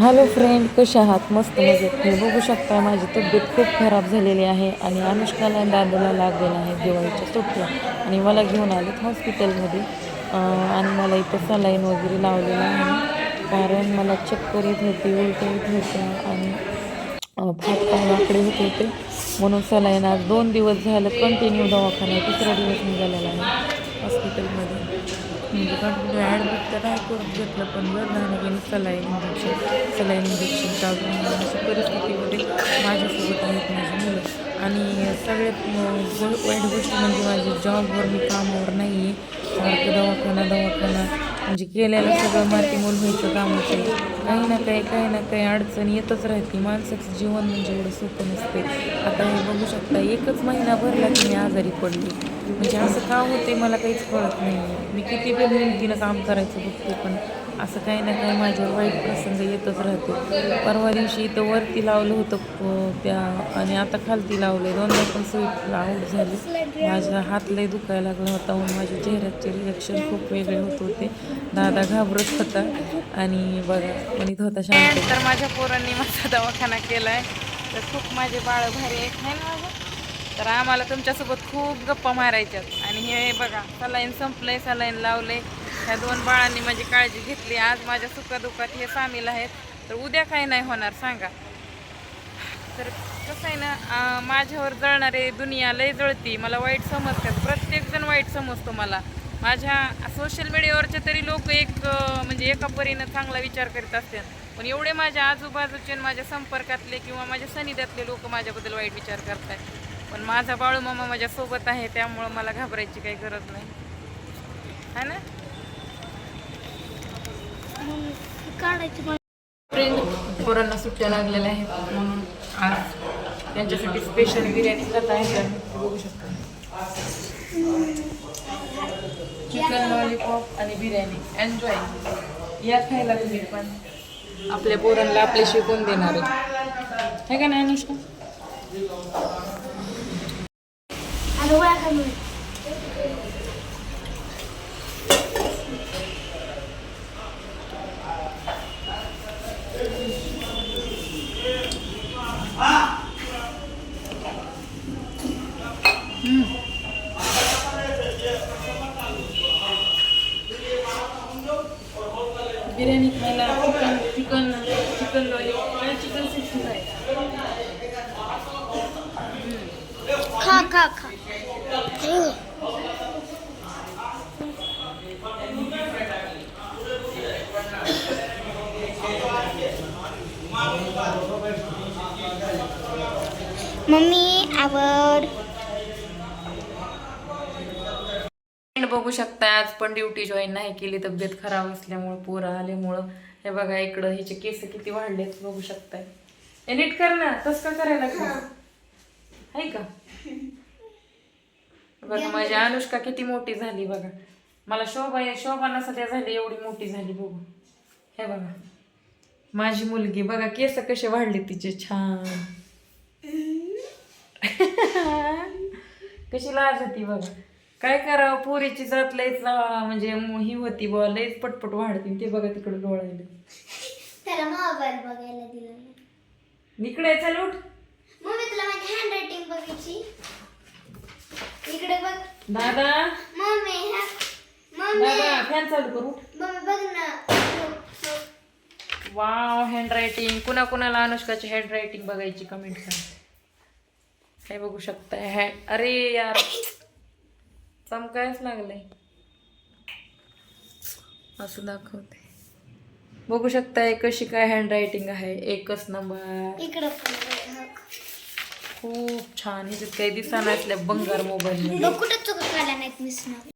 Hello friend कसे आहात? मस्त मजेत. तुम्ही बघू शकता माझी तब्येत खूप खराब झालेली आहे आणि अनुष्काला दादूला दादाला लागलेला आहे दिवाळीच्या सुट्ट्या आणि मला घेऊन आलेत हॉस्पिटलमध्ये. आणि मला इथं सलाईन वगैरे लावलेलं आहे. कारण मला चक्कर येत होती उलट्या येत होत्या आणि अं, फाट पाय होत होते म्हणून सलाईन आज दोन दिवस झालं कंटिन्यू दवाखाना तिसरा दिवस निघालेला आहे हॉस्पिटलमध्ये. म्हणजे कंटिन्यू ॲडमिट तर आहे करून घेतलं पण बरं झालं सलाईन इंजेक्शन सलाईन इंजेक्शन चालू अशा परिस्थितीमध्ये माझ्यासोबत आहेत माझी मुलं. आणि सगळ्यात वाईट गोष्ट म्हणजे माझी जॉबवर मी कामावर नाही आहे सारखं दवाखाना दवाखाना. म्हणजे केलेलं सगळं मातीमोल व्हायचं कामच. काही ना काही काही ना काही अडचण येतच राहते. माणसाचं जीवन म्हणजे एवढं सोपं नसते. आता हे बघू शकता एकच महिना भरला की मी आजारी पडली. म्हणजे असं का होते मला काहीच कळत नाही मी किती वेळ मेहनतीनं काम करायचं बघते पण असं काही ना काही माझ्यावर वाईट प्रसंग येतच राहते. परवा दिवशी इथं वरती लावलं होतं त्या आणि आता खालती लावलं दोनदा पण स्वीट आऊट झाली. माझ्या हात लय दुखायला लागला होता म्हणून माझ्या चेहऱ्याचे रिॲक्शन खूप वेगळे होत होते. दादा घाबरत होता आणि बघा म्हणत होता शांत. तर माझ्या पोरांनी माझा दवाखाना केला आहे तर खूप माझे बाळ भारी एक आहे ना माझं तर आम्हाला तुमच्यासोबत खूप गप्पा मारायच्यात. आणि हे बघा सलाईन संपलंय सलाईन लावले ह्या दोन बाळांनी माझी काळजी घेतली. आज माझ्या सुखादुखात हे सामील आहेत. तर उद्या काही नाही होणार सांगा. तर कसं आहे ना माझ्यावर जळणारे दुनिया लय जळती. मला वाईट समजतात. प्रत्येकजण वाईट समजतो मला. माझ्या सोशल मीडियावरचे तरी लोक एक म्हणजे एका परीनं चांगला विचार करीत असतात पण एवढे माझ्या आजूबाजूचे आणि माझ्या संपर्कातले किंवा माझ्या सनिध्यातले लोक माझ्याबद्दल वाईट विचार करतात पण माझा बाळू मामा माझ्या सोबत आहे त्यामुळं मला घाबरायची काही गरज नाही. है ना? फ्रेंड पोरांना सुट्ट्या लागलेल्या आहेत म्हणून आज त्यांच्यासाठी स्पेशल बिर्याणी करत आहे. बघू शकता. चिकन लॉलीपॉप आणि बिर्याणी. एन्जॉय या खायला तुम्ही पण? आपल्या पोरांना आपले शिकवून देणार आहे हे का नाही अनुष्का? आणि वया खाली बिर्याणी खायला चिकन चिकन चिकन लॉलीपॉप आणि चिकन सिक्स्टी फाय खा खा खा खाऊ. मम्मी आवड फ्रेंड बघू शकता आज पण ड्युटी जॉईन नाही केली तब्येत खराब असल्यामुळं पोरं आल्यामुळं. हे बघा इकडं हिचे केस किती वाढलेत बघू शकताय. हे नीट कर ना तस का करायला आहे का? बघा माझी अनुष्का किती मोठी झाली बघा. मला शोभा शोभा ना सध्या झाली एवढी मोठी झाली बघू. हे बघा. माझी मुलगी बघा केस कसे वाढले तिचे छान. कशी लाज होती बघा. काय करावं पोरीची जात लयच म्हणजे ही होती बुवा लयच पटपट वाढती ते बघा तिकडे डोळायला. त्याला मोबाईल बघायला दिला इकडे चल उठ. मम्मी तुला माझी हँड रायटिंग बघायची? इकडे बघ. दादा. मम्मी हा. मम्मी. दादा फॅन चालू कर उठ. मम्मी बघ ना. वाव हँड रायटिंग कुणा कुणाला अनुष्काची हँड रायटिंग बघायची कमेंट काय बघू शकताय? हॅ अरे यार. चमकायच लागलंय असं दाखवते. बघू शकताय कशी काय हँड रायटिंग आहे. एकच नंबर. खूप छान. ह्याच्यात काही दिसा नसल्या बंगार मोबाईल नाहीत मिस ना